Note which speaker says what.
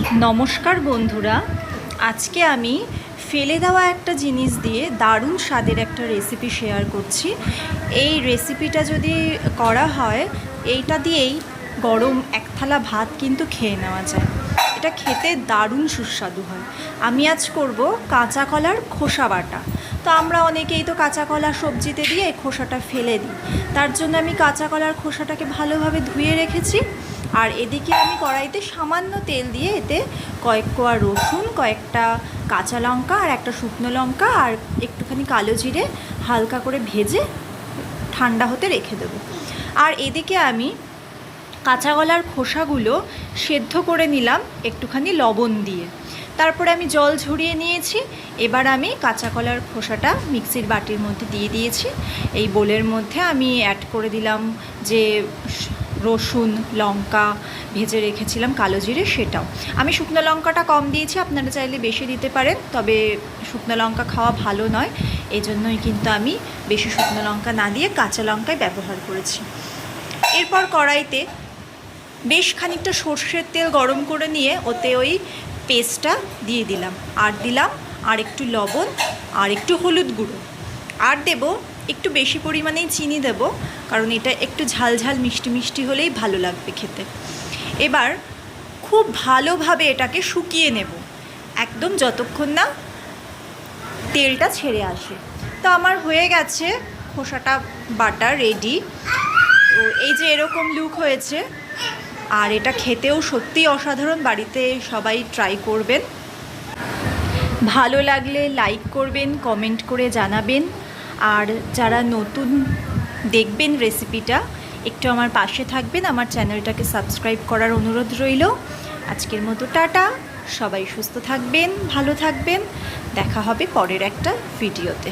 Speaker 1: নমস্কার বন্ধুরা, আজকে আমি ফেলে দেওয়া একটা জিনিস দিয়ে দারুণ স্বাদের একটা রেসিপি শেয়ার করছি। এই রেসিপিটা যদি করা হয়, এইটা দিয়েই গরম এক থালা ভাত কিন্তু খেয়ে নেওয়া যায়। এটা খেতে দারুণ সুস্বাদু হয়। আমি আজ করব কাঁচা কলার খোসা বাটা। তো আমরা অনেকেই তো কাঁচা কলা সবজিতে দিয়ে খোসাটা ফেলে দিই। তার জন্য আমি কাঁচা কলার খোসাটাকে ভালোভাবে ধুয়ে রেখেছি। আর এদিকে আমি কড়াইতে সামান্য তেল দিয়ে এতে কয়েক কোয়া রসুন, কয়েকটা কাঁচা লঙ্কা আর একটা শুকনো লঙ্কা আর একটুখানি কালো জিরে হালকা করে ভেজে ঠান্ডা হতে রেখে দেবো। আর এদিকে আমি কাঁচা কলার খোসাগুলো সেদ্ধ করে নিলাম একটুখানি লবণ দিয়ে। তারপরে আমি জল ঝরিয়ে নিয়েছি, এবার আমি কাঁচা কলার খোসাটা মিক্সির বাটির মধ্যে দিয়ে দিয়েছি। এই বোলের মধ্যে আমি অ্যাড করে দিলাম যে রসুন, লঙ্কা ভেজে রেখেছিলাম, কালো জিরে সেটাও। আমি শুকনো লঙ্কাটা কম দিয়েছি, আপনারা চাইলে বেশি দিতে পারেন, তবে শুকনো লঙ্কা খাওয়া ভালো নয়। এই জন্যই কিন্তু আমি বেশি শুকনো লঙ্কা না দিয়ে কাঁচা লঙ্কাই ব্যবহার করেছি। এরপর কড়াইতে বেশ খানিকটা সর্ষের তেল গরম করে নিয়ে ওতে ওই পেস্টটা দিয়ে দিলাম। আর দিলাম আর একটু লবণ, আর একটু হলুদ গুঁড়ো। আর দেব একটু বেশি পরিমাণেই চিনি দেব, কারণ এটা একটু ঝাল ঝাল মিষ্টি মিষ্টি হলেই ভালো লাগবে খেতে। এবার খুব ভালোভাবে এটাকে শুকিয়ে নেব। একদম যতক্ষণ না তেলটা ছেড়ে আসে। তো আমার হয়ে গেছে, খোসাটা, বাটা রেডি তো এই যে এরকম লুক হয়েছে, আর এটা খেতেও সত্যিই অসাধারণ, বাড়িতে সবাই ট্রাই করবেন। ভালো লাগলে লাইক করবেন কমেন্ট করে জানাবেন। আর যারা নতুন দেখবেন রেসিপিটা একটু আমার পাশে থাকবেন। আমার চ্যানেলটাকে সাবস্ক্রাইব করার অনুরোধ রইল। আজকের মতো টাটা। সবাই সুস্থ থাকবেন, ভালো থাকবেন। দেখা হবে পরের একটা ভিডিওতে